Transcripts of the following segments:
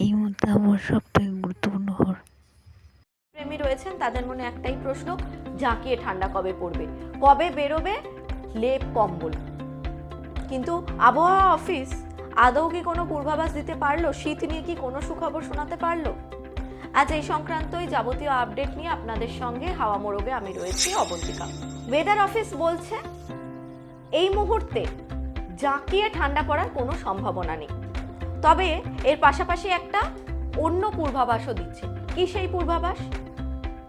এই মুহূর্তে আমার সব থেকে গুরুত্বপূর্ণ খবর প্রেমী রয়েছেন, তাদের মনে একটাই প্রশ্ন, জাঁকিয়ে ঠান্ডা কবে পড়বে? কবে বেরোবে? লেপ কম্বল। কিন্তু আবহাওয়া অফিস আদৌ কি কোনো পূর্বাভাস দিতে পারল? শীত নিয়ে কি কোনো সুখবর শোনাতে পারল? আজ এই সংক্রান্তই যাবতীয় আপডেট নিয়ে আপনাদের সঙ্গে হাওয়া মোড়গে আমি রয়েছি, অবন্তিকা। ওয়েদার অফিস বলছে, এই মুহূর্তে জাঁকিয়ে ঠান্ডা পড়ার কোনো সম্ভাবনা নেই। তবে এর পাশাপাশি একটা অন্য পূর্বাভাসও দিচ্ছে। কি সেই পূর্বাভাস?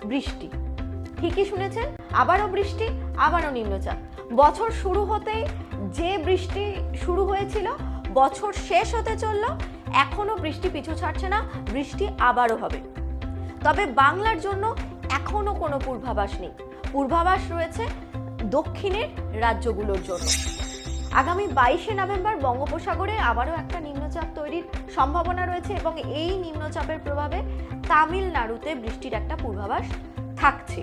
বৃষ্টি। ঠিকই শুনেছেন, আবারও বৃষ্টি, আবারও নিম্নচাপ। বছর শুরু হতেই যে বৃষ্টি শুরু হয়েছিল, বছর শেষ হতে চলল এখনও বৃষ্টি পিছু ছাড়ছে না, বৃষ্টি আবারও হবে। তবে বাংলার জন্য এখনও কোনো পূর্বাভাস নেই। পূর্বাভাস রয়েছে দক্ষিণের রাজ্যগুলোর জন্য। আগামী বাইশে নভেম্বর বঙ্গোপসাগরে আবারও একটা সম্ভাবনা রয়েছে এবং এই নিম্নচাপের প্রভাবে তামিলনাড়ুতে বৃষ্টির একটা পূর্বাভাস থাকছে।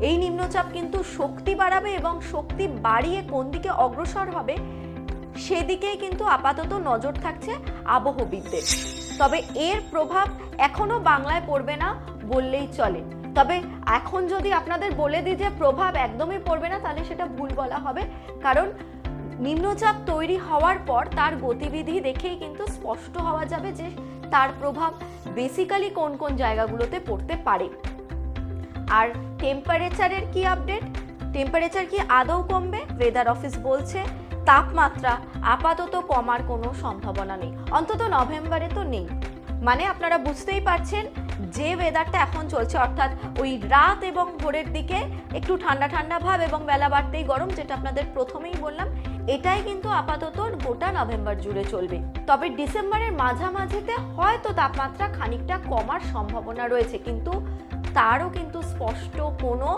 এই নিম্নচাপ কিন্তু শক্তি বাড়াবে এবং শক্তি বাড়িয়ে কোন দিকে অগ্রসর হবে, সেদিকেই কিন্তু আপাতত নজর থাকছে আবহবিদদের। তবে এর প্রভাব এখনও বাংলায় পড়বে না বললেই চলে। তবে এখন যদি আপনাদের বলে দিই যে প্রভাব একদমই পড়বে না, তাহলে সেটা ভুল বলা হবে। কারণ নিম্নচাপ তৈরি হওয়ার পর তার গতিবিধি দেখেই কিন্তু স্পষ্ট হওয়া যাবে যে তার প্রভাব বেসিক্যালি কোন কোন জায়গাগুলোতে পড়তে পারে। আর টেম্পারেচারের কি আপডেট টেম্পারেচার কি আদৌ কমবে? ওয়েদার অফিস বলছে তাপমাত্রা আপাতত কমার কোনো সম্ভাবনা নেই। অন্তত নভেম্বরে তো নেই। মানে আপনারা বুঝতেই পারছেন যে ওয়েদারটা এখন চলছে। অর্থাৎ ওই রাত এবং ভোরের দিকে একটু ঠান্ডা ঠান্ডা ভাব এবং বেলা বাড়তেই গরম, যেটা আপনাদের প্রথমেই বললাম এটাই কিন্তু আপাতত গোটা নভেম্বর জুড়ে চলবে। তবে ডিসেম্বরের মাঝামাঝিতে হয়তো তাপমাত্রা খানিকটা কমার সম্ভাবনা রয়েছে, কিন্তু তারও কিন্তু স্পষ্ট কোনো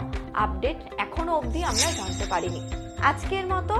আপডেট এখনও অবধি আমরা জানতে পারিনি। আজকের মতো